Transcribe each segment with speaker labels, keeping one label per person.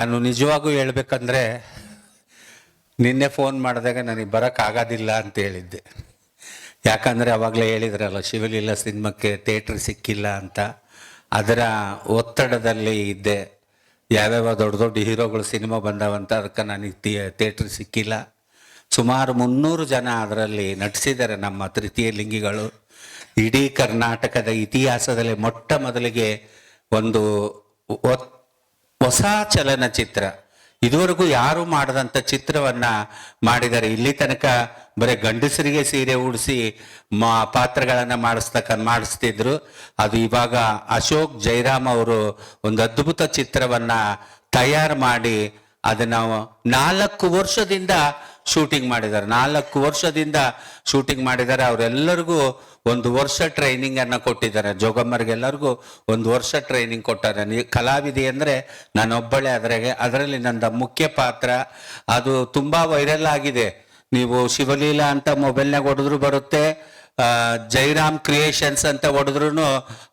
Speaker 1: ನಾನು ನಿಜವಾಗೂ ಹೇಳ್ಬೇಕಂದ್ರೆ, ನಿನ್ನೆ ಫೋನ್ ಮಾಡಿದಾಗ ನನಗೆ ಬರೋಕ್ಕಾಗೋದಿಲ್ಲ ಅಂತ ಹೇಳಿದ್ದೆ. ಯಾಕಂದರೆ ಅವಾಗಲೇ ಹೇಳಿದ್ರಲ್ಲ, ಶಿವಲೀಲ ಸಿನಿಮಾಕ್ಕೆ ಥಿಯೇಟ್ರ್ ಸಿಕ್ಕಿಲ್ಲ ಅಂತ. ಅದರ ಒತ್ತಡದಲ್ಲಿ ಇದ್ದೆ. ಯಾವ್ಯಾವ ದೊಡ್ಡ ದೊಡ್ಡ ಹೀರೋಗಳು ಸಿನಿಮಾ ಬಂದವಂತ ಅದಕ್ಕೆ ನನಗೆ ಥಿಯೇಟ್ರ್ ಸಿಕ್ಕಿಲ್ಲ. ಸುಮಾರು ಮುನ್ನೂರು ಜನ ಅದರಲ್ಲಿ ನಟಿಸಿದ್ದಾರೆ ನಮ್ಮ ತೃತೀಯ ಲಿಂಗಿಗಳು. ಇಡೀ ಕರ್ನಾಟಕದ ಇತಿಹಾಸದಲ್ಲಿ ಮೊಟ್ಟ ಮೊದಲಿಗೆ ಒಂದು ಒ- ಹೊಸ ಚಲನಚಿತ್ರ. ಇದುವರೆಗೂ ಯಾರು ಮಾಡದಂತ ಚಿತ್ರವನ್ನ ಮಾಡಿದ್ದಾರೆ. ಇಲ್ಲಿ ತನಕ ಬರೀ ಗಂಡಸರಿಗೆ ಸೀರೆ ಉಡಿಸಿ ಮಾ ಪಾತ್ರಗಳನ್ನ ಮಾಡಿಸ್ತಕ್ಕ ಮಾಡಿಸ್ತಿದ್ರು. ಅದು ಇವಾಗ ಅಶೋಕ್ ಜೈರಾಮ್ ಅವರು ಒಂದು ಅದ್ಭುತ ಚಿತ್ರವನ್ನ ತಯಾರು ಮಾಡಿ ಅದನ್ನ ನಾಲ್ಕು ವರ್ಷದಿಂದ ಶೂಟಿಂಗ್ ಮಾಡಿದ್ದಾರೆ. ನಾಲ್ಕು ವರ್ಷದಿಂದ ಶೂಟಿಂಗ್ ಮಾಡಿದ್ದಾರೆ. ಅವರೆಲ್ಲರಿಗೂ ಒಂದು ವರ್ಷ ಟ್ರೈನಿಂಗ್ ಅನ್ನ ಕೊಟ್ಟಿದ್ದಾರೆ. ಜೋಗಮ್ಮರಿಗೆಲ್ಲರಿಗೂ ಒಂದು ವರ್ಷ ಟ್ರೈನಿಂಗ್ ಕೊಟ್ಟಾರೆ. ಕಲಾವಿದೆ ಅಂದ್ರೆ ನಾನೊಬ್ಬಳೆ, ಅದರಾಗೆ, ಅದರಲ್ಲಿ ನನ್ನ ಮುಖ್ಯ ಪಾತ್ರ. ಅದು ತುಂಬಾ ವೈರಲ್ ಆಗಿದೆ. ನೀವು ಶಿವಲೀಲಾ ಅಂತ ಮೊಬೈಲ್ನಾಗ ಹೊಡೆದ್ರು ಬರುತ್ತೆ. ಜೈರಾಮ್ ಕ್ರಿಯೇಷನ್ಸ್ ಅಂತ ಹೊಡೆದ್ರು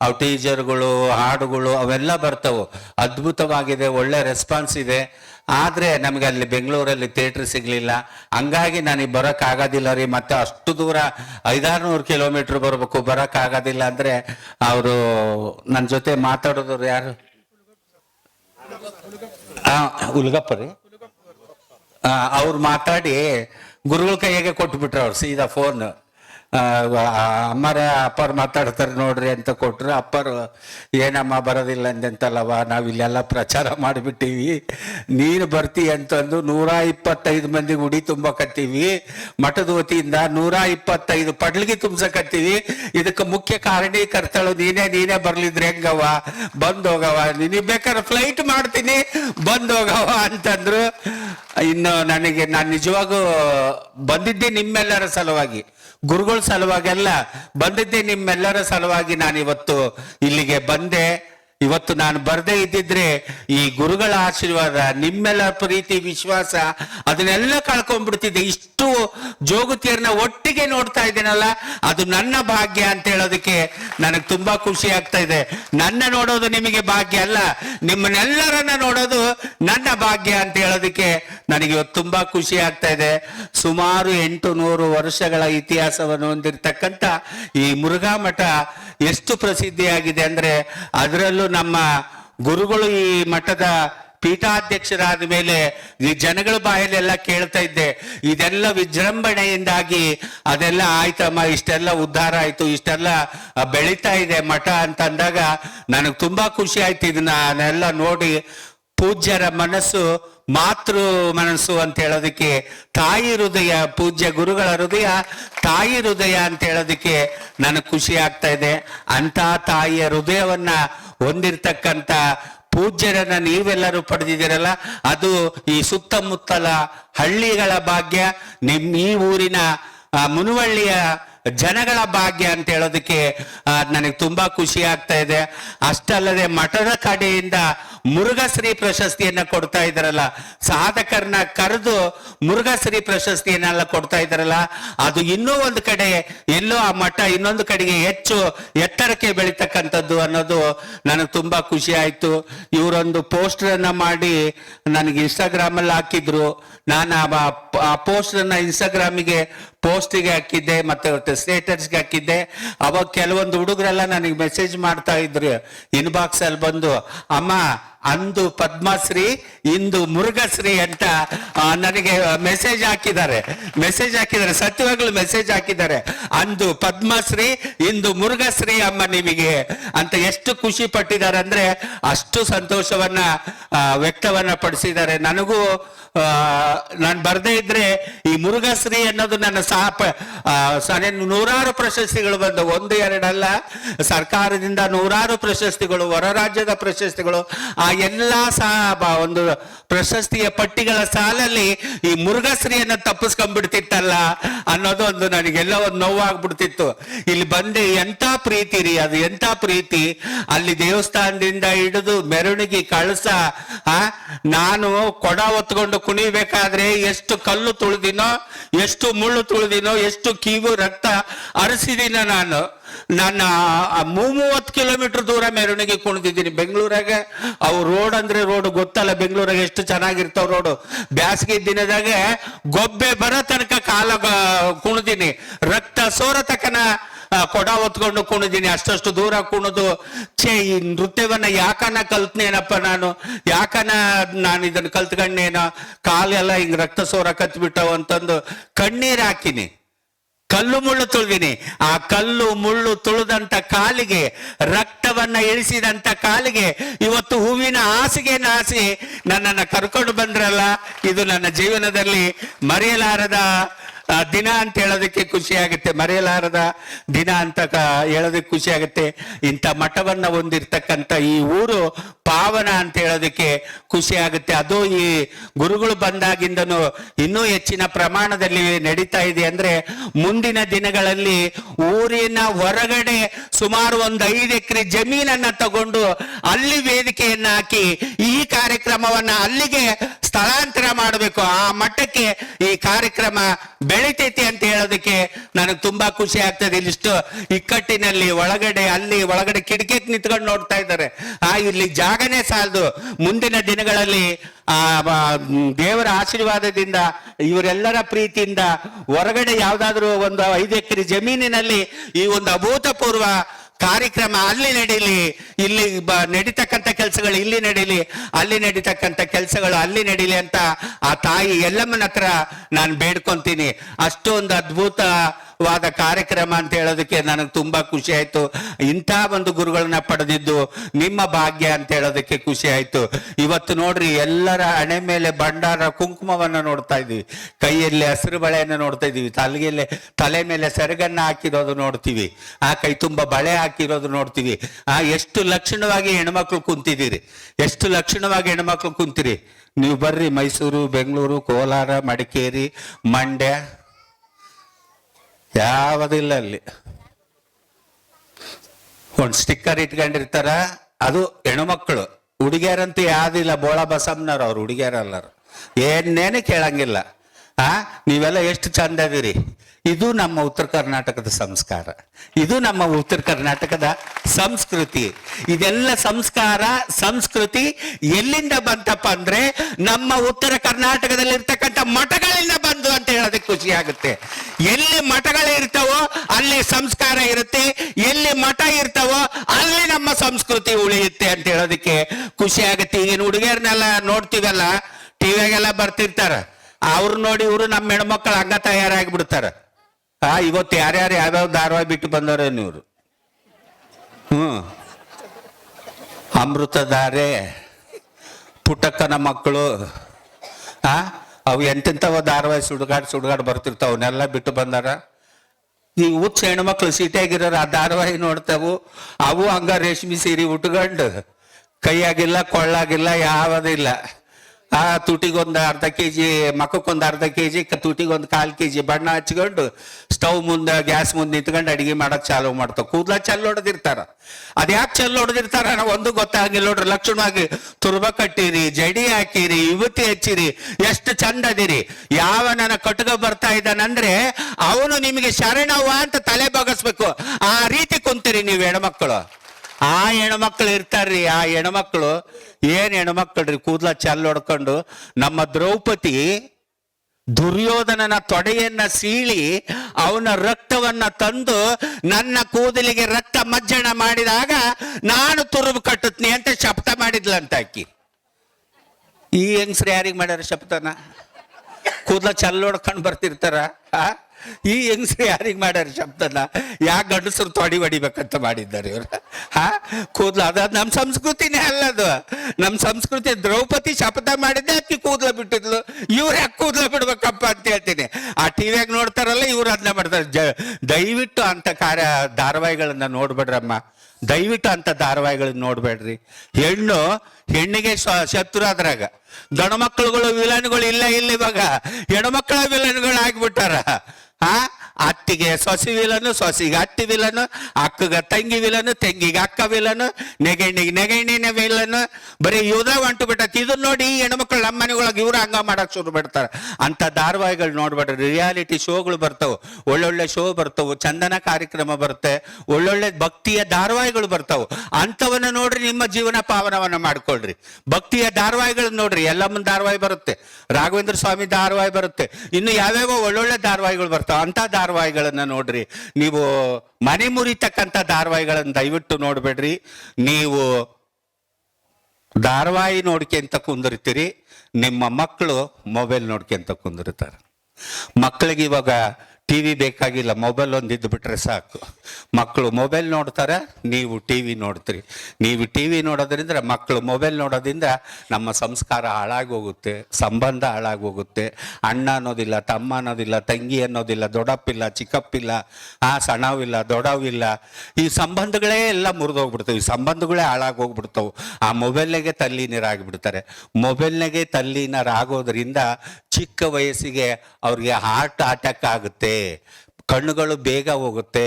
Speaker 1: ಅವು ಟೀಚರ್ಗಳು ಹಾಡುಗಳು ಅವೆಲ್ಲ ಬರ್ತವು. ಅದ್ಭುತವಾಗಿದೆ, ಒಳ್ಳೆ ರೆಸ್ಪಾನ್ಸ್ ಇದೆ. ಆದ್ರೆ ನಮಗೆ ಅಲ್ಲಿ ಬೆಂಗಳೂರಲ್ಲಿ ಥಿಯೇಟ್ರ್ ಸಿಗ್ಲಿಲ್ಲ. ಹಂಗಾಗಿ ನನಗೆ ಬರೋಕ್ಕಾಗೋದಿಲ್ಲ ರೀ. ಮತ್ತೆ ಅಷ್ಟು ದೂರ ಐದಾರು ನೂರು ಕಿಲೋಮೀಟರ್ ಬರೋಕ್ಕಾಗೋದಿಲ್ಲ ಅಂದರೆ ಆಗೋದಿಲ್ಲ ಅಂದ್ರೆ ಅವರು ನನ್ನ ಜೊತೆ ಮಾತಾಡೋದು ಯಾರು? ಆ, ಉಲ್ಗಪ್ಪ ರೀ. ಅವ್ರು ಮಾತಾಡಿ ಗುರುಗಳ ಕೈಯಾಗೆ ಕೊಟ್ಬಿಟ್ರು ಅವ್ರು ಸೀದಾ ಫೋನ್ ಅಮ್ಮರ ಅಪ್ಪರು ಮಾತಾಡ್ತಾರೆ ನೋಡ್ರಿ ಅಂತ ಕೊಟ್ರು, ಅಪ್ಪರು, ಏನಮ್ಮ ಬರೋದಿಲ್ಲ ಅಂದೆಂತಲ್ಲವ ನಾವು ಇಲ್ಲೆಲ್ಲ ಪ್ರಚಾರ ಮಾಡಿಬಿಟ್ಟಿವಿ. ನೀನು ಬರ್ತಿ ಅಂತಂದು ನೂರ ಇಪ್ಪತ್ತೈದು ಮಂದಿ ಉಡಿ ತುಂಬಕತ್ತೀವಿ ಮಠದ ವತಿಯಿಂದ ನೂರ ಇಪ್ಪತ್ತೈದು ಪಡ್ಲಿಗೆ ತುಂಬಿಸಕತ್ತೀವಿ ಇದಕ್ಕೆ ಮುಖ್ಯ ಕಾರಣೀಕರ್ತಳು ನೀನೇ ನೀನೇ ಬರ್ಲಿದ್ರೆ ಹೆಂಗವ ಬಂದೋಗವ ನಿನಗೆ ಬೇಕಾದ್ರೆ ಫ್ಲೈಟ್ ಮಾಡ್ತೀನಿ, ಬಂದ್ ಹೋಗವ ಅಂತಂದ್ರು. ಇನ್ನು ನನಗೆ, ನಾನು ನಿಜವಾಗೂ ಬಂದಿದ್ದೆ ನಿಮ್ಮೆಲ್ಲರ ಸಲುವಾಗಿ. ಗುರುಗಳ ಸಲುವಾಗೆಲ್ಲ ಬಂದಿದ್ದೆ ನಿಮ್ಮೆಲ್ಲರ ಸಲುವಾಗಿ ನಾನು ಇವತ್ತು ಇಲ್ಲಿಗೆ ಬಂದೆ. ಇವತ್ತು ನಾನು ಬರದೇ ಇದ್ದಿದ್ರೆ ಈ ಗುರುಗಳ ಆಶೀರ್ವಾದ, ನಿಮ್ಮೆಲ್ಲ ಪ್ರೀತಿ, ವಿಶ್ವಾಸ, ಅದನ್ನೆಲ್ಲ ಕಳ್ಕೊಂಡ್ಬಿಡ್ತಿದ್ದೆ. ಇಷ್ಟು ಜೋಗುತಿಯರನ್ನ ಒಟ್ಟಿಗೆ ನೋಡ್ತಾ ಇದ್ದೀನಲ್ಲ, ಅದು ನನ್ನ ಭಾಗ್ಯ ಅಂತ ಹೇಳೋದಕ್ಕೆ ನನಗೆ ತುಂಬಾ ಖುಷಿ ಆಗ್ತಾ ಇದೆ. ನನ್ನ ನೋಡೋದು ನಿಮಗೆ ಭಾಗ್ಯ ಅಲ್ಲ, ನಿಮ್ಮನ್ನೆಲ್ಲರನ್ನ ನೋಡೋದು ನನ್ನ ಭಾಗ್ಯ ಅಂತ ಹೇಳೋದಕ್ಕೆ ನನಗೆ ಇವತ್ತು ತುಂಬಾ ಖುಷಿ ಆಗ್ತಾ ಇದೆ. ಸುಮಾರು ಎಂಟು ನೂರು ವರ್ಷಗಳ ಇತಿಹಾಸವನ್ನು ಹೊಂದಿರತಕ್ಕಂಥ ಈ ಮುರುಘಾ ಮಠ ಎಷ್ಟು ಪ್ರಸಿದ್ಧಿಯಾಗಿದೆ ಅಂದ್ರೆ ಅದರಲ್ಲೂ ನಮ್ಮ ಗುರುಗಳು ಈ ಮಠದ ಪೀಠಾಧ್ಯಕ್ಷರಾದ ಮೇಲೆ ಈ ಜನಗಳ ಬಾಯಲ್ಲೆಲ್ಲ ಕೇಳ್ತಾ ಇದ್ದೆ. ಇದೆಲ್ಲ ವಿಜೃಂಭಣೆಯಿಂದಾಗಿ ಅದೆಲ್ಲ ಆಯ್ತಮ್ಮ, ಇಷ್ಟೆಲ್ಲ ಉದ್ಧಾರ ಆಯ್ತು, ಇಷ್ಟೆಲ್ಲ ಬೆಳೀತಾ ಇದೆ ಮಠ ಅಂತ ಅಂದಾಗ ನನಗೆ ತುಂಬಾ ಖುಷಿ ಆಯ್ತು. ಇದನ್ನ ನೋಡಿ ಪೂಜ್ಯರ ಮನಸ್ಸು ಮಾತೃ ಮನಸ್ಸು ಅಂತ ಹೇಳೋದಕ್ಕೆ ತಾಯಿ ಹೃದಯ, ಪೂಜ್ಯ ಗುರುಗಳ ಹೃದಯ, ತಾಯಿ ಹೃದಯ ಅಂತ ಹೇಳೋದಕ್ಕೆ ನನಗೆ ಖುಷಿ ಆಗ್ತಾ ಇದೆ. ಅಂತ ತಾಯಿಯ ಹೃದಯವನ್ನ ಹೊಂದಿರತಕ್ಕಂತ ಪೂಜ್ಯರನ್ನ ನೀವೆಲ್ಲರೂ ಪಡೆದಿದ್ದೀರಲ್ಲ, ಅದು ಈ ಸುತ್ತಮುತ್ತಲ ಹಳ್ಳಿಗಳ ಭಾಗ್ಯ, ನಿಮ್ ಈ ಊರಿನ ಮುನುವಳ್ಳಿಯ ಜನಗಳ ಭಾಗ್ಯ ಅಂತ ಹೇಳೋದಕ್ಕೆ ನನಗೆ ತುಂಬಾ ಖುಷಿ ಆಗ್ತಾ ಇದೆ. ಅಷ್ಟಲ್ಲದೆ ಮಠದ ಕಡೆಯಿಂದ ಮುರುಘಶ್ರೀ ಪ್ರಶಸ್ತಿಯನ್ನ ಕೊಡ್ತಾ ಇದ್ದಾರಲ್ಲ. ಸಾಧಕರನ್ನ ಕರೆದು ಮುರುಘಶ್ರೀ ಪ್ರಶಸ್ತಿಯನ್ನೆಲ್ಲ ಕೊಡ್ತಾ ಇದ್ದಾರಲ್ಲ. ಅದು ಇನ್ನೂ ಒಂದು ಕಡೆ ಎಲ್ಲೋ ಆ ಮಠ ಇನ್ನೊಂದು ಕಡೆಗೆ ಹೆಚ್ಚು ಎತ್ತರಕ್ಕೆ ಬೆಳೀತಕ್ಕಂಥದ್ದು ಅನ್ನೋದು ನನಗೆ ತುಂಬಾ ಖುಷಿ ಆಯ್ತು. ಇವರೊಂದು ಪೋಸ್ಟರ್ ಅನ್ನ ಮಾಡಿ ನನಗೆ ಇನ್ಸ್ಟಾಗ್ರಾಮ್ ಅಲ್ಲಿ ಹಾಕಿದ್ರು. ನಾನು ಆ- ಪೋಸ್ಟರ್ ಅನ್ನ ಇನ್ಸ್ಟಾಗ್ರಾಮಿಗೆ ಪೋಸ್ಟಿಗೆ ಹಾಕಿದ್ದೆ, ಮತ್ತೆ ಸ್ಟೇಟಸ್ಗೆ ಹಾಕಿದ್ದೆ. ಅವಾಗ ಕೆಲವೊಂದು ಹುಡುಗರೆಲ್ಲ ನನಗೆ ಮೆಸೇಜ್ ಮಾಡ್ತಾ ಇದ್ರು. ಇನ್ಬಾಕ್ಸ್ ಅಲ್ಲಿ ಬಂದು, ಅಮ್ಮ ಅಂದು ಪದ್ಮಶ್ರೀ, ಇಂದು ಮುರುಘಶ್ರೀ ಅಂತ ನನಗೆ ಮೆಸೇಜ್ ಹಾಕಿದ್ದಾರೆ. ಮೆಸೇಜ್ ಹಾಕಿದ್ದಾರೆ. ಸತ್ಯವಾಗ್ಲೂ ಮೆಸೇಜ್ ಹಾಕಿದ್ದಾರೆ. ಅಂದು ಪದ್ಮಶ್ರೀ, ಇಂದು ಮುರುಘಶ್ರೀ ಅಮ್ಮ ನಿಮಗೆ ಅಂತ ಎಷ್ಟು ಖುಷಿ ಪಟ್ಟಿದ್ದಾರೆ ಅಂದ್ರೆ ಅಷ್ಟು ಸಂತೋಷವನ್ನ ವ್ಯಕ್ತವನ್ನ ಪಡಿಸಿದ್ದಾರೆ. ನನಗೂ ನಾನು ಬರ್ದೇ ಇದ್ರೆ ಈ ಮುರುಘಶ್ರೀ ಅನ್ನೋದು ನನ್ನ ಸಾಪ ನೂರಾರು ಪ್ರಶಸ್ತಿಗಳು ಬಂದವು. ಒಂದು, ಎರಡಲ್ಲ, ಸರ್ಕಾರದಿಂದ ನೂರಾರು ಪ್ರಶಸ್ತಿಗಳು, ಹೊರ ರಾಜ್ಯದ ಪ್ರಶಸ್ತಿಗಳು. ಎಲ್ಲಾ ಸಹ ಒಂದು ಪ್ರಶಸ್ತಿಯ ಪಟ್ಟಿಗಳ ಸಾಲಲ್ಲಿ ಈ ಮುರುಘಶ್ರೀಯನ್ನ ತಪ್ಪಿಸ್ಕೊಂಡ್ಬಿಡ್ತಿತ್ತಲ್ಲ ಅನ್ನೋದು ಒಂದು ನನಗೆಲ್ಲ ಒಂದು ನೋವಾಗ್ಬಿಡ್ತಿತ್ತು. ಇಲ್ಲಿ ಬಂದೆ ಎಂತ ಪ್ರೀತಿ ರೀ ಅದು ಎಂತ ಪ್ರೀತಿ? ಅಲ್ಲಿ ದೇವಸ್ಥಾನದಿಂದ ಹಿಡಿದು ಮೆರವಣಿಗೆ ಕಳಸ, ಆ, ನಾನು ಕೊಡ ಹೊತ್ಕೊಂಡು ಕುಣಿಬೇಕಾದ್ರೆ ಎಷ್ಟು ಕಲ್ಲು ತುಳಿದಿನೋ, ಎಷ್ಟು ಮುಳ್ಳು ತುಳಿದಿನೋ, ಎಷ್ಟು ಕೀವು ರಕ್ತ ಅರಸಿದಿನ ನಾನು. ನಾನು ಮೂವತ್ತು ಕಿಲೋಮೀಟರ್ ದೂರ ಮೆರವಣಿಗೆ ಕುಣಿದಿದ್ದೀನಿ. ಬೆಂಗಳೂರಾಗ, ಅವು ರೋಡ್ ಅಂದ್ರೆ ರೋಡ್ ಗೊತ್ತಲ್ಲ, ಬೆಂಗಳೂರಾಗ ಎಷ್ಟು ಚೆನ್ನಾಗಿರ್ತಾವ ರೋಡ್. ಬ್ಯಾಸಗಿ ದಿನದಾಗ ಗೊಬ್ಬೆ ಬರೋ ತನಕ ಕಾಲ ಕುಣಿದೀನಿ. ರಕ್ತ ಸೋರ ತಕನ ಕೊಡ ಹೊತ್ಕೊಂಡು ಕುಣಿದೀನಿ. ಅಷ್ಟಷ್ಟು ದೂರ ಕುಣಿದು, ಛೇ, ಈ ನೃತ್ಯವನ್ನ ಯಾಕನ ಕಲ್ತ್ನೇನಪ್ಪ ನಾನು? ಯಾಕನ ನಾನು ಇದನ್ನ ಕಲ್ತ್ಕೊಂಡೇನೋ ಕಾಲೆಲ್ಲ ಹಿಂಗ್ ರಕ್ತ ಸೋರ ಕತ್ಬಿಟ್ಟವು ಅಂತಂದು ಕಣ್ಣೀರ್ ಹಾಕಿನಿ. ಕಲ್ಲು ಮುಳ್ಳು ತುಳಿದಿನಿ. ಆ ಕಲ್ಲು ಮುಳ್ಳು ತುಳಿದಂತ ಕಾಲಿಗೆ, ರಕ್ತವನ್ನ ಇಳಿಸಿದಂತ ಕಾಲಿಗೆ, ಇವತ್ತು ಹೂವಿನ ಹಾಸಿಗೆ ನಾಸಿ ನನ್ನನ್ನ ಕರ್ಕೊಂಡು ಬಂದ್ರಲ್ಲ, ಇದು ನನ್ನ ಜೀವನದಲ್ಲಿ ಮರೆಯಲಾರದ ಆ, ದಿನ ಅಂತ ಹೇಳೋದಕ್ಕೆ ಖುಷಿ ಆಗುತ್ತೆ. ಮರೆಯಲಾರದ ದಿನ ಅಂತ ಹೇಳೋದಕ್ಕೆ ಖುಷಿ ಆಗುತ್ತೆ. ಇಂಥ ಮಠವನ್ನ ಹೊಂದಿರ್ತಕ್ಕಂಥ ಈ ಊರು ಪಾವನ ಅಂತ ಹೇಳೋದಕ್ಕೆ ಖುಷಿ ಆಗುತ್ತೆ. ಅದು ಈ ಗುರುಗಳು ಬಂದಾಗಿಂದನು ಇನ್ನೂ ಹೆಚ್ಚಿನ ಪ್ರಮಾಣದಲ್ಲಿ ನಡೀತಾ ಇದೆ ಅಂದ್ರೆ ಮುಂದಿನ ದಿನಗಳಲ್ಲಿ ಊರಿನ ಹೊರಗಡೆ ಸುಮಾರು ಒಂದು ಐದು ಎಕರೆ ಜಮೀನನ್ನ ತಗೊಂಡು ಅಲ್ಲಿ ವೇದಿಕೆಯನ್ನ ಹಾಕಿ ಈ ಕಾರ್ಯಕ್ರಮವನ್ನ ಅಲ್ಲಿಗೆ ಸ್ಥಳಾಂತರ ಮಾಡಬೇಕು. ಆ ಮಟ್ಟಕ್ಕೆ ಈ ಕಾರ್ಯಕ್ರಮ ಬೆಳಿತೈತಿ ಅಂತ ಹೇಳೋದಕ್ಕೆ ನನಗೆ ತುಂಬಾ ಖುಷಿ ಆಗ್ತದೆ. ಇಲ್ಲಿಷ್ಟು ಇಕ್ಕಟ್ಟಿನಲ್ಲಿ ಒಳಗಡೆ, ಅಲ್ಲಿ ಒಳಗಡೆ ಕಿಟಕಿಗೆ ನಿಂತ್ಕೊಂಡು ನೋಡ್ತಾ ಇದ್ದಾರೆ. ಆ, ಇಲ್ಲಿ ಜಾಗನೇ ಸಾಲದು. ಮುಂದಿನ ದಿನಗಳಲ್ಲಿ ಆ, ದೇವರ ಆಶೀರ್ವಾದದಿಂದ ಇವರೆಲ್ಲರ ಪ್ರೀತಿಯಿಂದ ಹೊರಗಡೆ ಯಾವ್ದಾದ್ರು ಒಂದು ಐದು ಎಕರೆ ಜಮೀನಿನಲ್ಲಿ ಈ ಒಂದು ಅಭೂತಪೂರ್ವ ಕಾರ್ಯಕ್ರಮ ಅಲ್ಲಿ ನಡೀಲಿ, ಇಲ್ಲಿ ಬ, ನಡೀತಕ್ಕಂಥ ಕೆಲಸಗಳು ಇಲ್ಲಿ ನಡೀಲಿ, ಅಲ್ಲಿ ನಡೀತಕ್ಕಂಥ ಕೆಲಸಗಳು ಅಲ್ಲಿ ನಡೀಲಿ ಅಂತ ಆ ತಾಯಿ ಎಲ್ಲಮ್ಮನ ಹತ್ರ ನಾನು ಬೇಡ್ಕೊಂತೀನಿ. ಅಷ್ಟೊಂದು ಅದ್ಭುತವಾದ ಕಾರ್ಯಕ್ರಮ ಅಂತ ಹೇಳೋದಕ್ಕೆ ನನಗೆ ತುಂಬಾ ಖುಷಿ ಆಯ್ತು. ಇಂಥ ಒಂದು ಗುರುಗಳನ್ನ ಪಡೆದಿದ್ದು ನಿಮ್ಮ ಭಾಗ್ಯ ಅಂತ ಹೇಳೋದಕ್ಕೆ ಖುಷಿ ಆಯ್ತು. ಇವತ್ತು ನೋಡ್ರಿ ಎಲ್ಲರ ಹಣೆ ಮೇಲೆ ಭಂಡಾರ ಕುಂಕುಮವನ್ನ ನೋಡ್ತಾ ಇದೀವಿ ಕೈಯಲ್ಲಿ ಹಸಿರು ಬಳೆಯನ್ನು ನೋಡ್ತಾ ಇದೀವಿ ತಲೆಗೆಲೆ ತಲೆ ಮೇಲೆ ಸೆರಗನ್ನ ಹಾಕಿರೋದು ನೋಡ್ತೀವಿ. ಆ ಕೈ ತುಂಬಾ ಬಳೆ ಹಾಕಿರೋದು ನೋಡ್ತೀವಿ. ಆ ಎಷ್ಟು ಲಕ್ಷಣವಾಗಿ ಹೆಣ್ಮಕ್ಳು ಕುಂತಿದ್ದೀರಿ? ಎಷ್ಟು ಲಕ್ಷಣವಾಗಿ ಹೆಣ್ಮಕ್ಳು ಕುಂತೀರಿ? ನೀವು ಬರ್ರಿ ಮೈಸೂರು, ಬೆಂಗಳೂರು, ಕೋಲಾರ, ಮಡಿಕೇರಿ, ಮಂಡ್ಯ ಯಾವುದಿಲ್ಲ ಅಲ್ಲಿ. ಒಂದು ಸ್ಟಿಕ್ಕರ್ ಇಟ್ಕೊಂಡಿರ್ತಾರ, ಅದು ಹೆಣ್ಮಕ್ಳು ಹುಡುಗಿಯರಂತೂ ಯಾವ್ದಿಲ್ಲ, ಬೋಳ ಬಸಮ್ಮನವ್ರು ಅವ್ರು, ಹುಡುಗಿಯರಲ್ಲರು. ಏನೇನು ಕೇಳಂಗಿಲ್ಲ. ಆ, ನೀವೆಲ್ಲ ಎಷ್ಟು ಚಂದ ಅದೀರಿ ಇದು ನಮ್ಮ ಉತ್ತರ ಕರ್ನಾಟಕದ ಸಂಸ್ಕಾರ. ಇದು ನಮ್ಮ ಉತ್ತರ ಕರ್ನಾಟಕದ ಸಂಸ್ಕೃತಿ. ಇದೆಲ್ಲ ಸಂಸ್ಕಾರ, ಸಂಸ್ಕೃತಿ ಎಲ್ಲಿಂದ ಬಂತಪ್ಪ ಅಂದ್ರೆ ನಮ್ಮ ಉತ್ತರ ಕರ್ನಾಟಕದಲ್ಲಿ ಇರ್ತಕ್ಕಂಥ ಮಠಗಳಿಂದ ಬಂದು ಅಂತ ಹೇಳೋದಕ್ಕೆ ಖುಷಿ ಆಗುತ್ತೆ ಎಲ್ಲಿ ಮಠಗಳು ಇರ್ತವೋ ಅಲ್ಲಿ ಸಂಸ್ಕಾರ ಇರುತ್ತೆ. ಎಲ್ಲಿ ಮಠ ಇರ್ತಾವೋ ಅಲ್ಲಿ ನಮ್ಮ ಸಂಸ್ಕೃತಿ ಉಳಿಯುತ್ತೆ ಅಂತ ಹೇಳೋದಕ್ಕೆ ಖುಷಿ ಆಗುತ್ತೆ ಈಗಿನ ಹುಡುಗಿಯರ್ನೆಲ್ಲ ನೋಡ್ತೀವಲ್ಲ ಟಿವಿಯಾಗೆಲ್ಲ ಬರ್ತಿರ್ತಾರ. ಅವ್ರು ನೋಡಿ ಇವರು ನಮ್ಮ ಹೆಣ್ಮಕ್ಳು ಹಂಗ ತಯಾರಾಗಿ ಬಿಡ್ತಾರ ಆ ಇವತ್ತು ಯಾರ್ಯಾರು ಯಾವ್ಯಾವ ಧಾರವಾಹಿ ಬಿಟ್ಟು ಬಂದವ್ರೆ ನೀವ್ರು ಹ್ಮ್ ಅಮೃತಧಾರೆ, ಪುಟ್ಟಕ್ಕನ ಮಕ್ಕಳು, ಆ, ಅವು ಎಂತೆಂಥವ ಧಾರವಾಹಿ ಸುಡುಗಾಡು ಸುಡುಗಾಡ್ ಬರ್ತಿರ್ತಾವ ಅವನ್ನೆಲ್ಲ ಬಿಟ್ಟು ಬಂದಾರ. ಈ ಹುಚ್ಚ ಹೆಣ್ಮಕ್ಳು ಸೀಟೆಯಾಗಿರೋರು ಆ ಧಾರವಾಹಿ ನೋಡ್ತಾವು. ಅವು ಹಂಗ ರೇಷ್ಮೆ ಸೀರೆ ಉಟ್ಕೊಂಡು ಕೈಯಾಗಿಲ್ಲ, ಕೊಳ್ಳಾಗಿಲ್ಲ ಯಾವುದಿಲ್ಲ ಆ ತುಟಿಗೊಂದು ಅರ್ಧ ಕೆ ಜಿ ಮಕ್ಕಕ್ಕೊಂದು ಅರ್ಧ ಕೆ ಜಿ ತುಟಿಗೊಂದು ಕಾಲು ಕೆ ಜಿ ಬಣ್ಣ ಹಚ್ಕೊಂಡು ಸ್ಟವ್ ಮುಂದೆ, ಗ್ಯಾಸ್ ಮುಂದೆ ನಿಂತ್ಕೊಂಡು ಅಡಿಗೆ ಮಾಡೋಕೆ ಚಾಲು ಮಾಡ್ತಾವ. ಕೂದ್ಲ ಚೆಲ್ಲ ಹೊಡೆದಿರ್ತಾರ. ಅದ್ಯಾಕೆ ಚೆಲ್ಲ ಹೊಡೆದಿರ್ತಾರ ಒಂದು ಗೊತ್ತಾಗಿಲ್ಲ ನೋಡ್ರಿ. ಲಕ್ಷಣವಾಗಿ ತುರ್ಬ ಕಟ್ಟಿರಿ, ಜಡಿ ಹಾಕಿರಿ, ಯುವತಿ ಹಚ್ಚಿರಿ, ಎಷ್ಟು ಚಂದ ಅದಿರಿ. ಯಾವ ನನ್ನ ಬರ್ತಾ ಇದ್ದಾನಂದ್ರೆ ಅವನು ನಿಮಗೆ ಶರಣವ ಅಂತ ತಲೆ ಬಗಸ್ಬೇಕು ಆ ರೀತಿ ಕುಂತೀರಿ ನೀವು ಹೆಣ್ಮಕ್ಳು. ಆ ಹೆಣ್ಮಕ್ಳು ಇರ್ತಾರ್ರಿ, ಆ ಹೆಣ್ಮಕ್ಳು, ಏನ್ ಹೆಣ್ಮಕ್ಳ್ರಿ, ಕೂದ್ಲ ಚಲ್ ಹೊಡ್ಕೊಂಡು ನಮ್ಮ ದ್ರೌಪದಿ ದುರ್ಯೋಧನನ ತೊಡೆಯನ್ನ ಸೀಳಿ ಅವನ ರಕ್ತವನ್ನ ತಂದು ನನ್ನ ಕೂದಲಿಗೆ ರಕ್ತ ಮಜ್ಜನ ಮಾಡಿದಾಗ ನಾನು ತುರುಬು ಕಟ್ಟುತ್ನಿ ಅಂತ ಶಪ್ತ ಮಾಡಿದ್ಲಂತ ಆಕಿ ಈ ಹೆಂಗ್ಸ್ರು ಯಾರಿಗೆ ಮಾಡ್ಯಾರ ಶಪ್ತನ ಕೂದಲ ಚೆಲ್ಲ ಹೊಡ್ಕೊಂಡು ಬರ್ತಿರ್ತಾರ, ಆ? ಈ ಹೆಂಗಸರು ಯಾರಿಗೆ ಮಾಡ್ಯಾರ ಶಬ್ದನ? ಯಾಕೆ ಗಂಡಸರು ತೊಡಿ ಹೊಡಿಬೇಕಂತ ಮಾಡಿದ್ದಾರೆ ಇವ್ರು? ಹಾ? ಕೂದಲು ಅದ ನಮ್ಮ ಸಂಸ್ಕೃತಿನೇ ಅಲ್ಲದು ನಮ್ಮ ಸಂಸ್ಕೃತಿ ದ್ರೌಪದಿ ಶಪಥ ಮಾಡಿದ್ದೆ ಅಕ್ಕಿ ಕೂದಲ ಬಿಟ್ಟಿದ್ಲು. ಇವ್ರು ಯಾಕೆ ಕೂದಲ ಬಿಡ್ಬೇಕಪ್ಪ ಅಂತ ಹೇಳ್ತೀನಿ. ಆ ಟಿವಿಯಾಗ ನೋಡ್ತಾರಲ್ಲ, ಇವ್ರು ಅದನ್ನ ಮಾಡ್ತಾರೆ. ಜ, ದಯವಿಟ್ಟು ಅಂತ ಕಾರ್ಯ ಧಾರಾವಾಹಿಗಳನ್ನ ನೋಡ್ಬೇಡ್ರಮ್ಮ. ದಯವಿಟ್ಟು ಅಂತ ಧಾರಾವಾಹಿಗಳನ್ನ ನೋಡ್ಬೇಡ್ರಿ. ಹೆಣ್ಣು, ಹೆಣ್ಣಿಗೆ ಶತ್ರು ಅದ್ರಾಗ. ಗಂಡು ಮಕ್ಕಳುಗಳು ವಿಲನ್ಗಳು ಇಲ್ಲ ಇಲ್ಲ ಇವಾಗ. ಹೆಣ್ಮಕ್ಳ ವಿಲನ್ಗಳು ಆಗ್ಬಿಟ್ಟಾರ ಆ? ಅತ್ತಿಗೆ ಸೊಸಿ ವಿಲನು, ಸೊಸಿಗೆ ಅತ್ತಿ ವಿಲನು, ಅಕ್ಕಗ ತಂಗಿ ವಿಲನು, ತಂಗಿಗೆ ಅಕ್ಕ ವಿಲನು ನೆಗಣ್ಣಿಗೆ ನೆಗಣ್ಣಿನ ವಿಲನು. ಬರೀ ಇವ್ರ ಹೊಂಟು ಬಿಟ್ಟತಿ. ಇದನ್ನ ನೋಡಿ ಹೆಣ್ಮಕ್ಳು ನಮ್ಮ ಇವ್ರು ಹಂಗ ಮಾಡಕ್ ಶುರು ಬಿಡ್ತಾರೆ ಅಂತ ಧಾರಾವಾಹಿಗಳು ನೋಡ್ಬೇಡ್ರಿ. ರಿಯಾಲಿಟಿ ಶೋಗಳು ಬರ್ತವು. ಒಳ್ಳೊಳ್ಳೆ ಶೋ ಬರ್ತಾವು. ಚಂದನ ಕಾರ್ಯಕ್ರಮ ಬರುತ್ತೆ. ಒಳ್ಳೊಳ್ಳೆ ಭಕ್ತಿಯ ಧಾರಾವಾಹಿಗಳು ಬರ್ತವು. ಅಂಥವನ್ನ ನೋಡ್ರಿ, ನಿಮ್ಮ ಜೀವನ ಪಾವನವನ್ನ ಮಾಡ್ಕೊಳ್ರಿ. ಭಕ್ತಿಯ ಧಾರಾವಾಹಿಗಳನ್ನ ನೋಡ್ರಿ. ಎಲ್ಲಮ್ಮನ ಧಾರಾವಾಹಿ ಬರುತ್ತೆ. ರಾಘವೇಂದ್ರ ಸ್ವಾಮಿ ಧಾರಾವಾಹಿ ಬರುತ್ತೆ. ಇನ್ನು ಯಾವ್ಯಾವ ಒಳ್ಳೊಳ್ಳೆ ಧಾರಾವಾಹಿಗಳು ಬರ್ತಾವ. ಅಂತ ಧಾರಾವಾಹಿಗಳನ್ನ ನೋಡ್ರಿ. ನೀವು ಮನೆ ಮುರಿತಕ್ಕಂಥ ಧಾರಾವಾಹಿಗಳನ್ನ ದಯವಿಟ್ಟು ನೋಡ್ಬೇಡ್ರಿ. ನೀವು ಧಾರಾವಾಹಿ ನೋಡ್ಕೊಂತ ಕುಂದಿರ್ತೀರಿ, ನಿಮ್ಮ ಮಕ್ಕಳು ಮೊಬೈಲ್ ನೋಡ್ಕೊಂತ ಕುಂದಿರ್ತಾರೆ. ಮಕ್ಕಳಿಗೆ ಇವಾಗ ಟಿ ವಿ ಬೇಕಾಗಿಲ್ಲ, ಮೊಬೈಲ್ ಒಂದು ಇದ್ದು ಬಿಟ್ರೆ ಸಾಕು. ಮಕ್ಕಳು ಮೊಬೈಲ್ ನೋಡ್ತಾರೆ, ನೀವು ಟಿ ವಿ ನೋಡ್ತೀರಿ. ನೀವು ಟಿ ವಿ ನೋಡೋದ್ರಿಂದ ಮಕ್ಕಳು ಮೊಬೈಲ್ ನೋಡೋದ್ರಿಂದ ನಮ್ಮ ಸಂಸ್ಕಾರ ಹಾಳಾಗಿ ಹೋಗುತ್ತೆ, ಸಂಬಂಧ ಹಾಳಾಗಿ ಹೋಗುತ್ತೆ. ಅಣ್ಣ ಅನ್ನೋದಿಲ್ಲ, ತಮ್ಮ ಅನ್ನೋದಿಲ್ಲ, ತಂಗಿ ಅನ್ನೋದಿಲ್ಲ, ದೊಡ್ಡಪ್ಪಿಲ್ಲ, ಚಿಕ್ಕಪ್ಪಿಲ್ಲ, ಆ ಸಣ್ಣವಿಲ್ಲ ದೊಡವಿಲ್ಲ ಈ ಸಂಬಂಧಗಳೇ ಎಲ್ಲ ಮುರಿದೋಗ್ಬಿಡ್ತವೆ, ಈ ಸಂಬಂಧಗಳೇ ಹಾಳಾಗಿ ಹೋಗ್ಬಿಡ್ತಾವೆ. ಆ ಮೊಬೈಲ್ನಾಗೆ ತಲ್ಲೀನರಾಗಿಬಿಡ್ತಾರೆ. ಮೊಬೈಲ್ನಾಗೆ ತಲ್ಲೀನರಾಗೋದ್ರಿಂದ ಚಿಕ್ಕ ವಯಸ್ಸಿಗೆ ಅವ್ರಿಗೆ ಹಾರ್ಟ್ ಅಟ್ಯಾಕ್ ಆಗುತ್ತೆ. ಕಣ್ಣುಗಳು ಬೇಗ ಹೋಗುತ್ತೆ.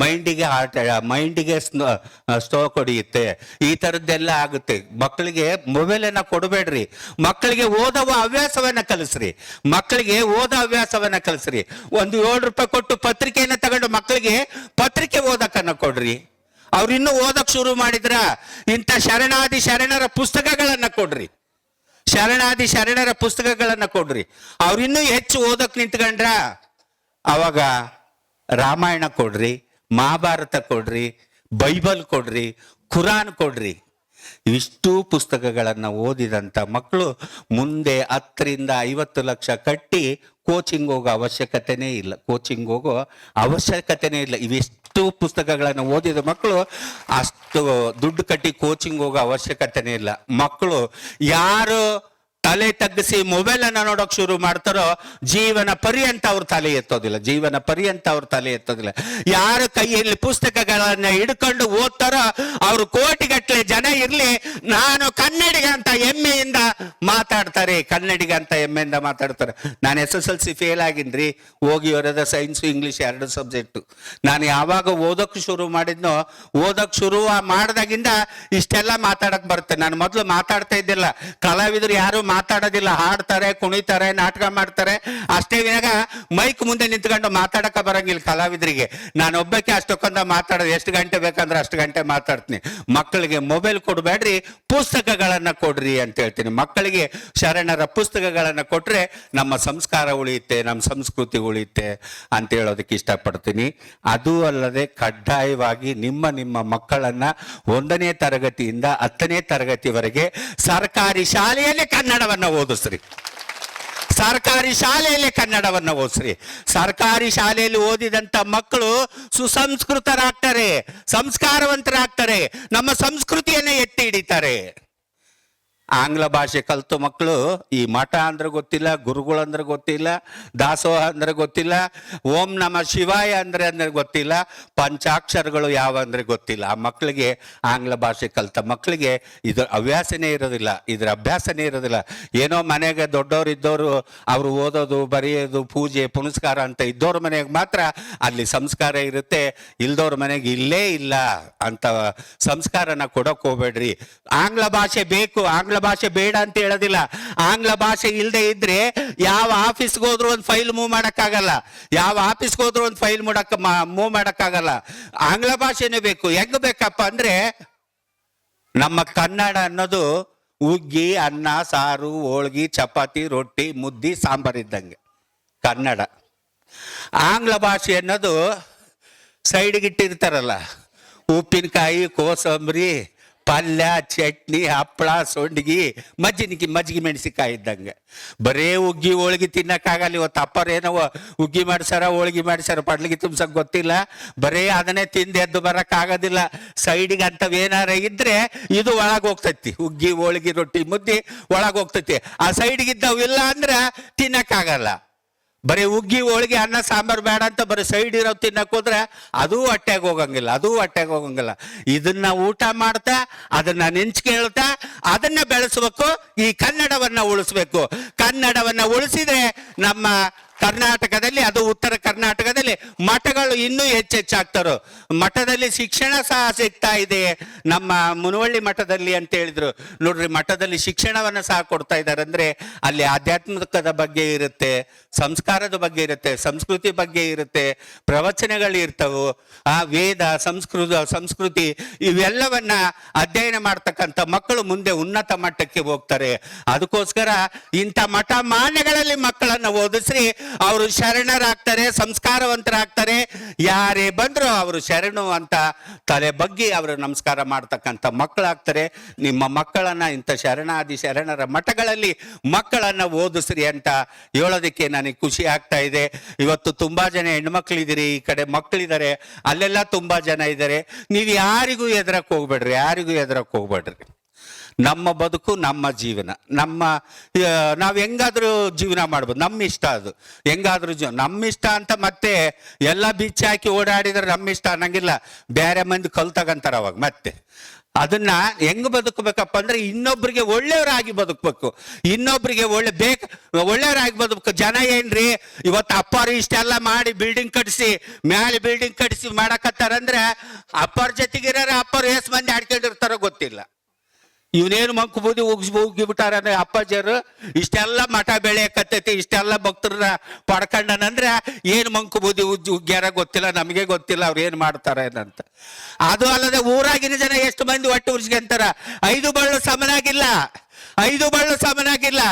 Speaker 1: ಮೈಂಡಿಗೆ ಹಾರ್ಟ್ ಮೈಂಡಿಗೆ ಸ್ಟೋಕ್ ಹೊಡೆಯುತ್ತೆ ಈ ಥರದ್ದೆಲ್ಲ ಆಗುತ್ತೆ. ಮಕ್ಕಳಿಗೆ ಮೊಬೈಲನ್ನು ಕೊಡಬೇಡ್ರಿ. ಮಕ್ಕಳಿಗೆ ಓದುವ ಹವ್ಯಾಸವನ್ನು ಕಲಿಸ್ರಿ. ಮಕ್ಕಳಿಗೆ ಓದೋ ಹವ್ಯಾಸವನ್ನು ಕಲಿಸ್ರಿ. ಒಂದು ಏಳು ರೂಪಾಯಿ ಕೊಟ್ಟು ಪತ್ರಿಕೆಯನ್ನು ತಗೊಂಡು ಮಕ್ಕಳಿಗೆ ಪತ್ರಿಕೆ ಓದಕ್ಕನ್ನ ಕೊಡ್ರಿ. ಅವ್ರು ಇನ್ನೂ ಓದಕ್ಕೆ ಶುರು ಮಾಡಿದ್ರ ಇಂಥ ಶರಣಾದಿ ಶರಣರ ಪುಸ್ತಕಗಳನ್ನು ಕೊಡ್ರಿ. ಶರಣಾದಿ ಶರಣರ ಪುಸ್ತಕಗಳನ್ನು ಕೊಡ್ರಿ. ಅವ್ರಿನ್ನೂ ಹೆಚ್ಚು ಓದಕ್ಕೆ ನಿಂತ್ಕೊಂಡ್ರ? ಅವಾಗ ರಾಮಾಯಣ ಕೊಡ್ರಿ, ಮಹಾಭಾರತ ಕೊಡ್ರಿ, ಬೈಬಲ್ ಕೊಡ್ರಿ ಖುರಾನ್ ಕೊಡ್ರಿ. ಇಷ್ಟು ಪುಸ್ತಕಗಳನ್ನು ಓದಿದಂಥ ಮಕ್ಕಳು ಮುಂದೆ ಹತ್ತರಿಂದ ಐವತ್ತು ಲಕ್ಷ ಕಟ್ಟಿ ಕೋಚಿಂಗ್ ಹೋಗೋ ಅವಶ್ಯಕತೆನೇ ಇಲ್ಲ. ಕೋಚಿಂಗ್ ಹೋಗೋ ಅವಶ್ಯಕತೆನೇ ಇಲ್ಲ. ಇವೆಷ್ಟು ಪುಸ್ತಕಗಳನ್ನು ಓದಿದ ಮಕ್ಕಳು ಅಷ್ಟು ದುಡ್ಡು ಕಟ್ಟಿ ಕೋಚಿಂಗ್ ಹೋಗೋ ಅವಶ್ಯಕತೆನೇ ಇಲ್ಲ. ಮಕ್ಕಳು ಯಾರು ತಲೆ ತಗ್ಗಿಸಿ ಮೊಬೈಲ್ ಅನ್ನ ನೋಡೋಕೆ ಶುರು ಮಾಡ್ತಾರೋ, ಜೀವನ ಪರ್ಯಂತ ಅವ್ರ ತಲೆ ಎತ್ತೋದಿಲ್ಲ, ಜೀವನ ಪರ್ಯಂತ ಅವ್ರ ತಲೆ ಎತ್ತೋದಿಲ್ಲ. ಯಾರ ಕೈಯಲ್ಲಿ ಪುಸ್ತಕಗಳನ್ನ ಹಿಡ್ಕೊಂಡು ಓದ್ತಾರೋ, ಅವರು ಕೋಟಿಗಟ್ಟಲೆ ಜನ ಇರ್ಲಿ, ನಾನು ಕನ್ನಡಿಗ ಅಂತ ಹೆಮ್ಮೆಯಿಂದ ಮಾತಾಡ್ತಾರೆ, ಕನ್ನಡಿಗ ಅಂತ ಹೆಮ್ಮೆಯಿಂದ ಮಾತಾಡ್ತಾರೆ. ನಾನು S S L C fail ಆಗಿನ್ರಿ, ಹೋಗಿ ಅವರದ ಸೈನ್ಸ್ ಇಂಗ್ಲಿಷ್ ಎರಡು ಸಬ್ಜೆಕ್ಟ್ ನಾನು ಯಾವಾಗ ಓದೋಕ್ ಶುರು ಮಾಡಿದ್ನೋ, ಓದೋಕೆ ಶುರು ಮಾಡ್ದಾಗಿಂದ ಇಷ್ಟೆಲ್ಲ ಮಾತಾಡಕ್ ಬರುತ್ತೆ. ನಾನು ಮೊದಲು ಮಾತಾಡ್ತಾ ಇದ್ದಿಲ್ಲ. ಕಲಾವಿದರು ಯಾರು ಮಾತಾಡೋದಿಲ್ಲ, ಹಾಡ್ತಾರೆ, ಕುಣಿತಾರೆ, ನಾಟಕ ಮಾಡ್ತಾರೆ. ಅಷ್ಟೇ ವಿನಾಗ ಮೈಕ್ ಮುಂದೆ ನಿಂತ್ಕೊಂಡು ಮಾತಾಡಕ ಬರಂಗಿಲ್ಲ ಕಲಾವಿದರಿಗೆ. ನಾನು ಒಬ್ಬಕ್ಕೆ ಅಷ್ಟಕ್ಕೊಂದ ಮಾತಾಡೋದು, ಎಷ್ಟು ಗಂಟೆ ಬೇಕಂದ್ರೆ ಅಷ್ಟು ಗಂಟೆ ಮಾತಾಡ್ತೀನಿ. ಮಕ್ಕಳಿಗೆ ಮೊಬೈಲ್ ಕೊಡಬೇಡ್ರಿ, ಪುಸ್ತಕಗಳನ್ನ ಕೊಡ್ರಿ ಅಂತ ಹೇಳ್ತೀನಿ. ಮಕ್ಕಳಿಗೆ ಶರಣರ ಪುಸ್ತಕಗಳನ್ನ ಕೊಟ್ರೆ ನಮ್ಮ ಸಂಸ್ಕಾರ ಉಳಿಯುತ್ತೆ, ನಮ್ಮ ಸಂಸ್ಕೃತಿ ಉಳಿಯುತ್ತೆ ಅಂತ ಹೇಳೋದಕ್ಕೆ ಇಷ್ಟಪಡ್ತೀನಿ. ಅದು ಅಲ್ಲದೆ ಕಡ್ಡಾಯವಾಗಿ ನಿಮ್ಮ ನಿಮ್ಮ ಮಕ್ಕಳನ್ನ ಒಂದನೇ ತರಗತಿಯಿಂದ ಹತ್ತನೇ ತರಗತಿವರೆಗೆ ಸರ್ಕಾರಿ ಶಾಲೆಯಲ್ಲಿ ಕನ್ನಡವನ್ನ ಓದಿಸ್ರಿ. ಸರ್ಕಾರಿ ಶಾಲೆಯಲ್ಲಿ ಕನ್ನಡವನ್ನ ಓದಿಸ್ರಿ. ಸರ್ಕಾರಿ ಶಾಲೆಯಲ್ಲಿ ಓದಿದಂತ ಮಕ್ಕಳು ಸುಸಂಸ್ಕೃತರಾಗ್ತಾರೆ, ಸಂಸ್ಕಾರವಂತರಾಗ್ತಾರೆ, ನಮ್ಮ ಸಂಸ್ಕೃತಿಯನ್ನೇ ಎತ್ತಿ ಹಿಡಿತಾರೆ. ಆಂಗ್ಲ ಭಾಷೆ ಕಲ್ತು ಮಕ್ಕಳು, ಈ ಮಠ ಅಂದ್ರೆ ಗೊತ್ತಿಲ್ಲ, ಗುರುಗಳು ಅಂದ್ರೆ ಗೊತ್ತಿಲ್ಲ, ದಾಸೋಹ ಅಂದ್ರೆ ಗೊತ್ತಿಲ್ಲ, ಓಂ ನಮ ಶಿವಾಯ ಅಂದ್ರೆ ಅಂದ್ರೆ ಗೊತ್ತಿಲ್ಲ, ಪಂಚಾಕ್ಷರಗಳು ಯಾವ ಅಂದ್ರೆ ಗೊತ್ತಿಲ್ಲ. ಆ ಮಕ್ಕಳಿಗೆ ಆಂಗ್ಲ ಭಾಷೆ ಕಲ್ತ ಮಕ್ಕಳಿಗೆ ಇದ್ರ ಹವ್ಯಾಸನೇ ಇರೋದಿಲ್ಲ, ಇದ್ರ ಅಭ್ಯಾಸನೇ ಇರೋದಿಲ್ಲ. ಏನೋ ಮನೆಗೆ ದೊಡ್ಡವರು ಇದ್ದವರು, ಅವರು ಓದೋದು, ಬರೆಯೋದು, ಪೂಜೆ, ಪುನಸ್ಕಾರ ಅಂತ ಇದ್ದವ್ರ ಮನೆಗೆ ಮಾತ್ರ ಅಲ್ಲಿ ಸಂಸ್ಕಾರ ಇರುತ್ತೆ. ಇಲ್ದವ್ರ ಮನೆಗೆ ಇಲ್ಲೇ ಇಲ್ಲ ಅಂತ ಸಂಸ್ಕಾರನ ಕೊಡಕ್ ಹೋಗ್ಬೇಡ್ರಿ. ಆಂಗ್ಲ ಭಾಷೆ ಬೇಕು, ಆಂಗ್ಲ ಭಾಷೆ ಬೇಡ ಅಂತ ಹೇಳೋದಿಲ್ಲ. ಆಂಗ್ಲ ಭಾಷೆ ಇಲ್ಲದೆ ಇದ್ರೆ ಯಾವ ಆಫೀಸ್ಗೆ ಹೋದ್ರು ಒಂದು ಫೈಲ್ ಮೂವ್ ಮಾಡೋಕ್ಕಾಗಲ್ಲ. ಯಾವ ಆಫೀಸ್ಗೆ ಹೋದ್ರು ಒಂದು ಫೈಲ್ ಮಾಡಕ್ ಮೂವ್ ಮಾಡೋಕ್ಕಾಗಲ್ಲ. ಆಂಗ್ಲ ಭಾಷೆನೇ ಬೇಕು. ಹೆಂಗ್ ಬೇಕಪ್ಪ ಅಂದ್ರೆ ನಮ್ಮ ಕನ್ನಡ ಅನ್ನೋದು ಉಗ್ಗಿ, ಅನ್ನ, ಸಾರು, ಹೋಳ್ಗಿ, ಚಪಾತಿ, ರೊಟ್ಟಿ, ಮುದ್ದಿ, ಸಾಂಬಾರ್ ಇದ್ದಂಗೆ. ಕನ್ನಡ. ಆಂಗ್ಲ ಭಾಷೆ ಅನ್ನೋದು ಸೈಡ್ಗಿಟ್ಟಿರ್ತಾರಲ್ಲ ಉಪ್ಪಿನಕಾಯಿ, ಕೋಸಂಬರಿ ಪಲ್ಯ, ಚಟ್ನಿ ಹಪ್ಪಳ ಸೊಂಡಿಗೆ ಮಜ್ಜಿನಿಗೆ ಮಜ್ಜಿಗೆ ಮೆಣಸಿಕಾಯಿ ಇದ್ದಂಗೆ. ಬರೇ ಉಗ್ಗಿ ಹೋಳ್ಗಿ ತಿನ್ನಕ್ಕಾಗಲ್ಲ, ಇವತ್ತು ಅಪ್ಪರ್ ಏನೋ ಉಗ್ಗಿ ಮಾಡ್ಸಾರ ಹೋಳ್ಗಿ ಮಾಡ್ಸಾರ ಪಡ್ಲಿಗೆ ತುಂಬ್ಸಕ್ ಗೊತ್ತಿಲ್ಲ. ಬರೇ ಅದನ್ನೇ ತಿಂದು ಎದ್ದು ಬರೋಕ್ಕಾಗೋದಿಲ್ಲ. ಸೈಡಿಗೆ ಅಂತವೇನಾರ ಇದ್ರೆ ಇದು ಒಳಗೆ ಹೋಗ್ತೈತಿ. ಉಗ್ಗಿ, ಹೋಳ್ಗಿ, ರೊಟ್ಟಿ, ಮುದ್ದಿ ಒಳಗೆ ಹೋಗ್ತೈತಿ. ಆ ಸೈಡ್ಗೆ ಇದ್ದವು ಇಲ್ಲ ಅಂದ್ರೆ ತಿನ್ನಕ್ಕಾಗಲ್ಲ. ಬರೀ ಉಗ್ಗಿ, ಹೋಳಿಗೆ, ಅನ್ನ, ಸಾಂಬಾರು ಬೇಡ ಅಂತ ಬರೀ ಸೈಡ್ ಇರೋ ತಿನ್ನಕ್ ಹೋದ್ರೆ ಅದೂ ಹೊಟ್ಟೆಗೆ ಹೋಗಂಗಿಲ್ಲ, ಅದೂ ಹೊಟ್ಟೆಗೆ ಹೋಗಂಗಿಲ್ಲ. ಇದನ್ನ ಊಟ ಮಾಡ್ತಾ, ಅದನ್ನ ನೆಂಚ್ಕೇಳ್ತಾ ಅದನ್ನ ಬೆಳೆಸ್ಬೇಕು, ಈ ಕನ್ನಡವನ್ನ ಉಳಿಸ್ಬೇಕು. ಕನ್ನಡವನ್ನ ಉಳಿಸಿದ್ರೆ ನಮ್ಮ ಕರ್ನಾಟಕದಲ್ಲಿ, ಅದು ಉತ್ತರ ಕರ್ನಾಟಕದಲ್ಲಿ ಮಠಗಳು ಇನ್ನೂ ಹೆಚ್ಚೆಚ್ಚಾಗ್ತಾರೆ. ಮಠದಲ್ಲಿ ಶಿಕ್ಷಣ ಸಹ ಸಿಗ್ತಾ ಇದೆ. ನಮ್ಮ ಮುನವಳ್ಳಿ ಮಠದಲ್ಲಿ ಅಂತ ಹೇಳಿದ್ರು. ನೋಡ್ರಿ, ಮಠದಲ್ಲಿ ಶಿಕ್ಷಣವನ್ನು ಸಹ ಕೊಡ್ತಾ ಇದ್ದಾರೆ ಅಂದ್ರೆ ಅಲ್ಲಿ ಆಧ್ಯಾತ್ಮಿಕದ ಬಗ್ಗೆ ಇರುತ್ತೆ, ಸಂಸ್ಕಾರದ ಬಗ್ಗೆ ಇರುತ್ತೆ, ಸಂಸ್ಕೃತಿ ಬಗ್ಗೆ ಇರುತ್ತೆ, ಪ್ರವಚನಗಳು ಇರ್ತವು. ಆ ವೇದ, ಸಂಸ್ಕೃತ, ಸಂಸ್ಕೃತಿ ಇವೆಲ್ಲವನ್ನ ಅಧ್ಯಯನ ಮಾಡ್ತಕ್ಕಂಥ ಮಕ್ಕಳು ಮುಂದೆ ಉನ್ನತ ಮಟ್ಟಕ್ಕೆ ಹೋಗ್ತಾರೆ. ಅದಕ್ಕೋಸ್ಕರ ಇಂಥ ಮಠ ಮಾನ್ಯಗಳಲ್ಲಿ ಮಕ್ಕಳನ್ನು ಓದಿಸ್ರಿ ಅವರು ಶರಣರಾಗ್ತಾರೆ, ಸಂಸ್ಕಾರವಂತರಾಗ್ತಾರೆ. ಯಾರೇ ಬಂದರೂ ಅವರು ಶರಣು ಅಂತ ತಲೆ ಬಗ್ಗಿ ಅವರು ನಮಸ್ಕಾರ ಮಾಡ್ತಕ್ಕಂಥ ಮಕ್ಕಳಾಗ್ತಾರೆ. ನಿಮ್ಮ ಮಕ್ಕಳನ್ನ ಇಂಥ ಶರಣಾದಿ ಶರಣರ ಮಠಗಳಲ್ಲಿ ಮಕ್ಕಳನ್ನ ಓದಿಸ್ರಿ ಅಂತ ಹೇಳೋದಕ್ಕೆ ನನಗೆ ಖುಷಿ ಆಗ್ತಾ ಇದೆ. ಇವತ್ತು ತುಂಬಾ ಜನ ಹೆಣ್ಮಕ್ಳಿದ್ದೀರಿ, ಈ ಕಡೆ ಮಕ್ಕಳಿದ್ದಾರೆ, ಅಲ್ಲೆಲ್ಲ ತುಂಬಾ ಜನ ಇದ್ದಾರೆ. ನೀವು ಯಾರಿಗೂ ಎದುರಕ್ಕೆ ಹೋಗ್ಬೇಡ್ರಿ, ಯಾರಿಗೂ ಎದುರಕ್ಕೆ ಹೋಗ್ಬೇಡ್ರಿ. ನಮ್ಮ ಬದುಕು ನಮ್ಮ ಜೀವನ. ನಮ್ಮ ನಾವು ಹೆಂಗಾದರೂ ಜೀವನ ಮಾಡ್ಬೋದು. ನಮ್ಮ ಇಷ್ಟ ಅದು. ಹೆಂಗಾದರೂ ಜೀವ ನಮ್ಮ ಇಷ್ಟ ಅಂತ ಮತ್ತೆ ಎಲ್ಲ ಬಿಚ್ಚಿ ಹಾಕಿ ಓಡಾಡಿದ್ರೆ ನಮ್ಮ ಇಷ್ಟ ಅನ್ನಂಗಿಲ್ಲ. ಬೇರೆ ಮಂದಿ ಕಲ್ ತಗಂತಾರ ಅವಾಗ ಮತ್ತೆ. ಅದನ್ನ ಹೆಂಗ್ ಬದುಕಬೇಕಪ್ಪ ಅಂದ್ರೆ ಇನ್ನೊಬ್ರಿಗೆ ಒಳ್ಳೆಯವರಾಗಿ ಬದುಕಬೇಕು. ಇನ್ನೊಬ್ರಿಗೆ ಒಳ್ಳೆ ಬೇಕ, ಒಳ್ಳೆಯವರಾಗಿ ಬದುಕಬೇಕು. ಜನ ಏನ್ರಿ, ಇವತ್ತು ಅಪ್ಪಾರು ಇಷ್ಟೆಲ್ಲ ಮಾಡಿ ಬಿಲ್ಡಿಂಗ್ ಕಟ್ಸಿ, ಮ್ಯಾಲೆ ಬಿಲ್ಡಿಂಗ್ ಕಟ್ಸಿ ಮಾಡಕತ್ತಾರಂದ್ರೆ ಅಪ್ಪಾರ ಜೊತೆಗಿರೋರು ಅಪ್ಪಾರು ಎಷ್ಟು ಮಂದಿ ಆಡ್ಕೊಂಡಿರ್ತಾರೋ ಗೊತ್ತಿಲ್ಲ. ಇವನೇನು ಮಂಕು ಬೂದಿ ಉಗ್ಸ್ ಅಂದ್ರೆ ಅಪ್ಪಾಜಿಯರು ಇಷ್ಟೆಲ್ಲ ಮಠ ಬೆಳೆಯಕತ್ತೈತಿ ಇಷ್ಟೆಲ್ಲ ಭಕ್ತರ ಪಡ್ಕೊಂಡನಂದ್ರೆ ಏನು ಮಂಕು ಬೂದಿ ಉಜ್ಜಿ ಉಗ್ಗ್ಯಾರ ಗೊತ್ತಿಲ್ಲ, ನಮಗೆ ಗೊತ್ತಿಲ್ಲ, ಅವ್ರು ಏನು ಮಾಡ್ತಾರ ಏನಂತ. ಅದು ಅಲ್ಲದೆ ಊರಾಗಿನ ಜನ ಎಷ್ಟು ಮಂದಿ ಒಟ್ಟು ಉರ್ಸ್ಕೊಂತಾರ ಐದು ಬಳ್ಳು ಸಮನಾಗಿಲ್ಲ, ಐದು ಬಳ್ಳು ಸಮನಾಗಿಲ್ಲ.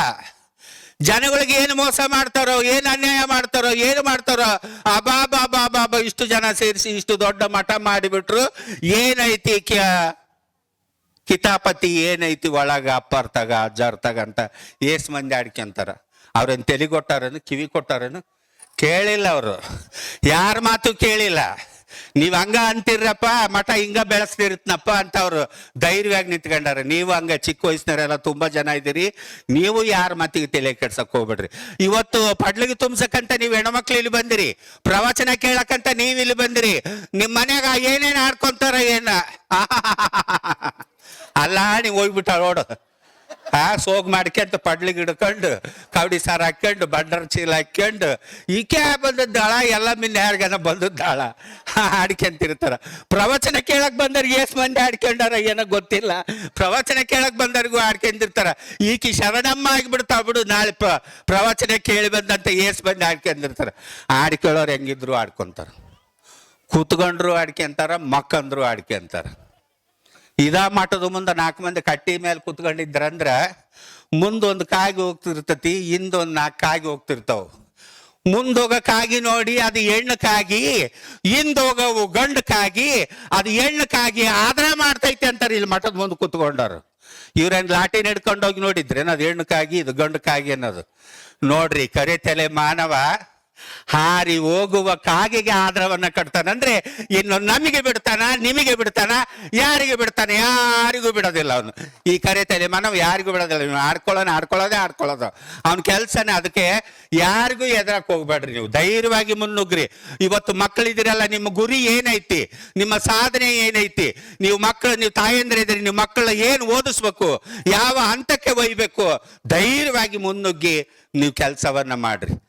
Speaker 1: ಜನಗಳಿಗೆ ಏನು ಮೋಸ ಮಾಡ್ತಾರೋ, ಏನು ಅನ್ಯಾಯ ಮಾಡ್ತಾರೋ, ಏನು ಮಾಡ್ತಾರೋ ಅಬಾ ಬಾಬಾ ಬಾ ಬಾ ಬಾ ಇಷ್ಟು ಜನ ಸೇರಿಸಿ ಇಷ್ಟು ದೊಡ್ಡ ಮಠ ಮಾಡಿಬಿಟ್ರು, ಏನೈತಿ ಕ್ಯಾ ಕಿತಾಪತಿ ಏನೈತಿ ಒಳಗ ಅಪ್ಪರ್ತಾಗ ಅಜ್ಜಾರ್ತಾಗ ಅಂತ ಏಸ್ ಮಂದಿ ಆಡ್ಕೊಂತಾರ ಅವ್ರೇನು ತಲೆ ಕೊಟ್ಟಾರೇನು, ಕಿವಿ ಕೊಟ್ಟಾರೇನು? ಕೇಳಿಲ್ಲ ಅವರು. ಯಾರ ಮಾತು ಕೇಳಿಲ್ಲ. ನೀವ್ ಹಂಗ ಅಂತಿರಪ್ಪ, ಮಠ ಹಿಂಗ ಬೆಳೆಸ್ತಿರ್ತನಪ್ಪ ಅಂತ ಅವ್ರು ಧೈರ್ಯವಾಗಿ ನಿಂತ್ಕೊಂಡಾರ. ನೀವು ಹಂಗ ಚಿಕ್ಕ ವಯಸ್ಸಿನವರೆಲ್ಲ ತುಂಬಾ ಜನ ಇದ್ದೀರಿ. ನೀವು ಯಾರ ಮಾತಿಗೆ ತಲೆ ಕೆಡ್ಸಕ್ ಹೋಗ್ಬೇಡ್ರಿ. ಇವತ್ತು ಪಡ್ಲಿಗೆ ತುಂಬಸಕ್ಕಂತ ನೀವು ಹೆಣ್ಮಕ್ಳು ಇಲ್ಲಿ ಬಂದಿರಿ. ಪ್ರವಚನ ಕೇಳಕ್ಕಂತ ನೀವ್ ಇಲ್ಲಿ ಬಂದಿರಿ. ನಿಮ್ ಮನ್ಯಾಗ ಏನೇನ್ ಆಡ್ಕೊಂತಾರ ಏನ? ಅಲ್ಲ, ನೀವು ಹೋಗ್ಬಿಟ್ಟ ನೋಡು. ಆ ಸೋಗ್ ಮಾಡ್ಕೊಂಡು ಪಡ್ಲಿಗೆ ಹಿಡ್ಕೊಂಡು, ಕವಡಿ ಸಾರು ಹಾಕ್ಕೊಂಡು ಬಂಡರ್ ಚೀಲ ಹಾಕ್ಕೊಂಡು ಈಕೆ ಬಂದದ್ದಾಳ ಎಲ್ಲ ಮಿನ್ನ ಯಾರಿಗಾನ ಬಂದದ್ದಾಳ ಆಡ್ಕೊಂತಿರ್ತಾರ ಪ್ರವಚನ ಕೇಳಕ್ ಬಂದವ್ರಿಗೆ ಏಸ್ ಮಂದಿ ಆಡ್ಕೊಂಡಾರ ಏನೋ ಗೊತ್ತಿಲ್ಲ. ಪ್ರವಚನ ಕೇಳಕ್ ಬಂದವ್ರಿಗೂ ಆಡ್ಕೊಂಡಿರ್ತಾರ ಈಕೆ ಶರಣಮ್ಮ ಆಗಿಬಿಡ್ತಾವ ಬಿಡು, ನಾಳೆ ಪ್ರ ಪ್ರವಚನ ಕೇಳಿ ಬಂದಂತ ಏಸ್ ಮಂದಿ ಆಡ್ಕೊಂಡಿರ್ತಾರ ಆಡ್ಕೊಳ್ಳೋರು ಹೆಂಗಿದ್ರು ಆಡ್ಕೊಂತಾರ ಕೂತ್ಕೊಂಡ್ರು ಆಡ್ಕೊಂತಾರ ಮಕ್ಕಂದ್ರು ಆಡ್ಕೊಂತಾರ ಇದ ಮಠದ ಮುಂದೆ ನಾಲ್ಕು ಮಂದಿ ಕಟ್ಟಿ ಮೇಲೆ ಕುತ್ಕೊಂಡಿದ್ರಂದ್ರ ಮುಂದೊಂದು ಕಾಗಿ ಹೋಗ್ತಿರ್ತತಿ, ಹಿಂದೊಂದು ನಾಲ್ಕು ಕಾಗಿ ಹೋಗ್ತಿರ್ತಾವ. ಮುಂದೋಗ ಕಾಗಿ ನೋಡಿ ಅದು ಹೆಣ್ಣು ಕಾಗಿ, ಹಿಂದೋಗವು ಗಂಡು ಕಾಗಿ, ಅದು ಹೆಣ್ಣು ಕಾಗಿ ಆದ್ರ ಮಾಡ್ತೈತೆ ಅಂತಾರೆ ಇಲ್ಲಿ ಮಠದ ಮುಂದೆ ಕುತ್ಕೊಂಡಾರು ಇವ್ರೇನು ಲಾಟಿ ನಡ್ಕೊಂಡೋಗಿ ನೋಡಿದ್ರೇನು ಅದು ಹೆಣ್ಣು ಕಾಗಿ, ಇದು ಗಂಡು ಕಾಗಿ ಅನ್ನೋದು. ನೋಡ್ರಿ ಕರೆ ತಲೆ ಮಾನವ ಹಾರಿ ಹೋಗುವ ಕಾಗೆಗೆ ಆದ್ರವನ್ನ ಕಟ್ತಾನಂದ್ರೆ ಇನ್ನು ನಮಗೆ ಬಿಡ್ತಾನ, ನಿಮಗೆ ಬಿಡ್ತಾನ, ಯಾರಿಗೆ ಬಿಡ್ತಾನೆ? ಯಾರಿಗೂ ಬಿಡೋದಿಲ್ಲ ಅವನು. ಈ ಕರೆ ತಲೆ ಮಾನವ ಯಾರಿಗೂ ಬಿಡೋದಿಲ್ಲ. ನೀವು ಆಡ್ಕೊಳ್ಳೋಣ ಆಡ್ಕೊಳ್ಳೋದೇ ಆಡ್ಕೊಳ್ಳೋದು. ಅವನ ಕೆಲಸನೇ ಅದಕ್ಕೆ ಯಾರಿಗೂ ಎದುರಕ್ಕೆ ಹೋಗ್ಬೇಡ್ರಿ ನೀವು. ಧೈರ್ಯವಾಗಿ ಮುನ್ನುಗ್ರಿ. ಇವತ್ತು ಮಕ್ಕಳಿದಿರಲ್ಲ ನಿಮ್ಮ ಗುರಿ ಏನೈತಿ? ನಿಮ್ಮ ಸಾಧನೆ ಏನೈತಿ? ನೀವು ಮಕ್ಕಳು ನೀವು ತಾಯಂದ್ರೆ ಇದ್ರಿ ನೀವು ಮಕ್ಕಳ ಏನು ಓದಿಸ್ಬೇಕು? ಯಾವ ಹಂತಕ್ಕೆ ಒಯ್ಬೇಕು? ಧೈರ್ಯವಾಗಿ ಮುನ್ನುಗ್ಗಿ ನೀವು ಕೆಲಸವನ್ನ ಮಾಡ್ರಿ.